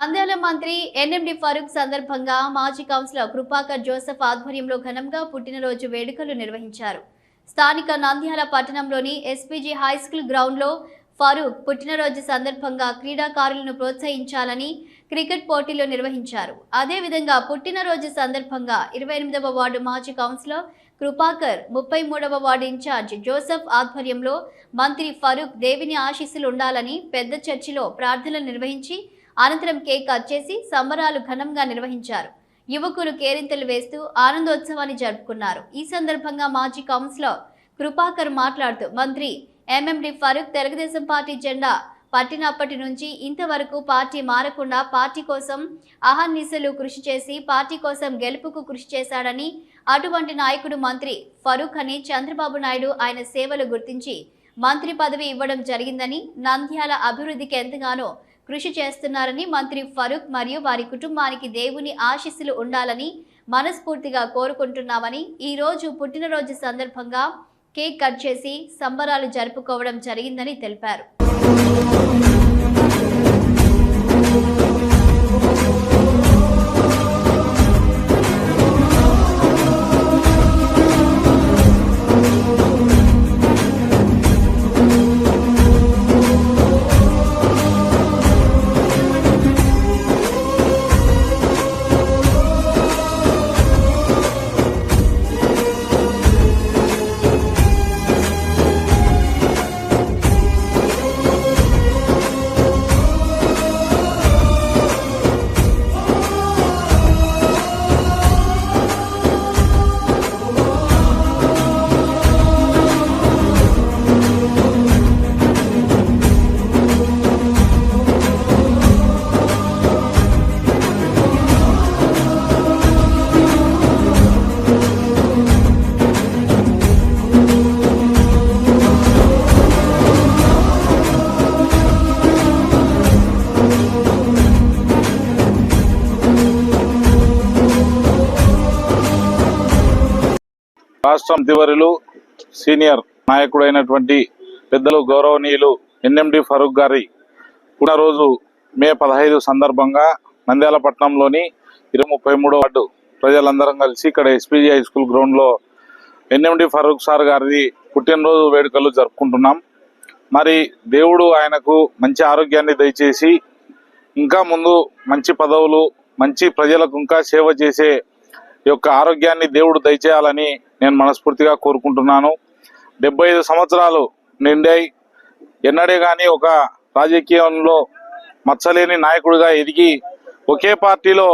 నంద్యాల మంత్రి ఎన్ఎండి ఫరూక్ సందర్భంగా మాజీ కౌన్సిలర్ కృపాకర్ జోసెఫ్ ఆధ్వర్యంలో ఘనంగా పుట్టినరోజు వేడుకలు నిర్వహించారు. స్థానిక నంద్యాల పట్టణంలోని ఎస్పీజీ హై స్కూల్ గ్రౌండ్లో ఫరూక్ పుట్టినరోజు సందర్భంగా క్రీడాకారులను ప్రోత్సహించాలని క్రికెట్ పోటీలు నిర్వహించారు. అదేవిధంగా పుట్టినరోజు సందర్భంగా ఇరవై ఎనిమిదవ వార్డు మాజీ కౌన్సిలర్ కృపాకర్ ముప్పై మూడవ వార్డు ఇన్ఛార్జ్ జోసెఫ్ ఆధ్వర్యంలో మంత్రి ఫరూక్ దేవిని ఆశీస్సులు ఉండాలని పెద్ద చర్చిలో ప్రార్థనలు నిర్వహించి అనంతరం కేక్ కట్ చేసి సంబరాలు ఘనంగా నిర్వహించారు. యువకులు కేరింతలు వేస్తూ ఆనందోత్సవాన్ని జరుపుకున్నారు. ఈ సందర్భంగా మాజీ కౌన్సిలర్ కృపాకర్ మాట్లాడుతూ మంత్రి ఎంఎండి ఫరూక్ తెలుగుదేశం పార్టీ జెండా పట్టినప్పటి నుంచి ఇంతవరకు పార్టీ మారకుండా పార్టీ కోసం అహర్నిశలు కృషి చేసి పార్టీ కోసం గెలుపుకు కృషి చేశాడని అటువంటి నాయకుడు మంత్రి ఫరూక్ అని చంద్రబాబు నాయుడు ఆయన సేవలు గుర్తించి మంత్రి పదవి ఇవ్వడం జరిగిందని నంద్యాల అభివృద్ధికి ఎంతగానో కృషి చేస్తున్నారని మంత్రి ఫరూక్ మరియు వారి కుటుంబానికి దేవుని ఆశీస్సులు ఉండాలని మనస్ఫూర్తిగా కోరుకుంటున్నామని ఈ రోజు పుట్టినరోజు సందర్భంగా కేక్ కట్ చేసి సంబరాలు జరుపుకోవడం జరిగిందని తెలిపారు. రాష్ట్రం మంత్రివర్యులు సీనియర్ నాయకుడైనటువంటి పెద్దలు గౌరవనీయులు ఎన్ఎండి ఫరూక్ గారి పునరోజు మే పదహైదు సందర్భంగా నంద్యాల ఇరవై ముప్పై మూడో వార్డు ప్రజలందరం కలిసి ఇక్కడ ఎస్పీజీ హై స్కూల్ గ్రౌండ్లో ఎన్ఎండి ఫరూక్ సార్ గారిది పుట్టినరోజు వేడుకలు జరుపుకుంటున్నాం. మరి దేవుడు ఆయనకు మంచి ఆరోగ్యాన్ని దయచేసి ఇంకా ముందు మంచి పదవులు మంచి ప్రజలకు ఇంకా సేవ చేసే యొక్క ఆరోగ్యాన్ని దేవుడు దయచేయాలని నేను మనస్ఫూర్తిగా కోరుకుంటున్నాను. డెబ్బై ఐదు సంవత్సరాలు నిండాయి. ఎన్నడే కానీ ఒక రాజకీయంలో మచ్చలేని నాయకుడిగా ఎదిగి ఒకే పార్టీలో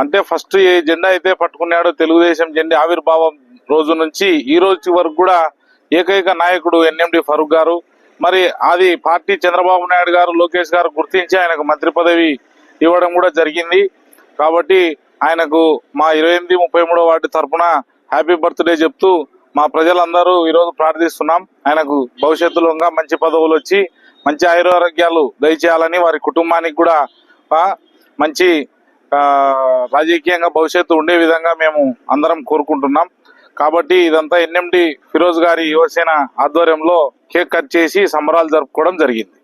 అంటే ఫస్ట్ ఏ జెండా అయితే పట్టుకున్నాడో తెలుగుదేశం జెండా ఆవిర్భావం రోజు నుంచి ఈ రోజు వరకు కూడా ఏకైక నాయకుడు ఎన్ఎండి ఫరూక్ గారు. మరి అది పార్టీ చంద్రబాబు నాయుడు గారు లోకేష్ గారు గుర్తించి ఆయనకు మంత్రి పదవి ఇవ్వడం కూడా జరిగింది. కాబట్టి ఆయనకు మా ఇరవై ఎనిమిది ముప్పై మూడో వార్డు తరఫున హ్యాపీ బర్త్డే చెప్తూ మా ప్రజలందరూ ఈరోజు ప్రార్థిస్తున్నాం. ఆయనకు భవిష్యత్తులో మంచి పదవులు వచ్చి మంచి ఆయురారోగ్యాలు దయచేయాలని వారి కుటుంబానికి కూడా మంచి రాజకీయంగా భవిష్యత్తు ఉండే విధంగా మేము అందరం కోరుకుంటున్నాం. కాబట్టి ఇదంతా ఎన్ఎండి ఫిరోజ్ గారి యువసేన ఆధ్వర్యంలో కేక్ కట్ చేసి సంబరాలు జరుపుకోవడం జరిగింది.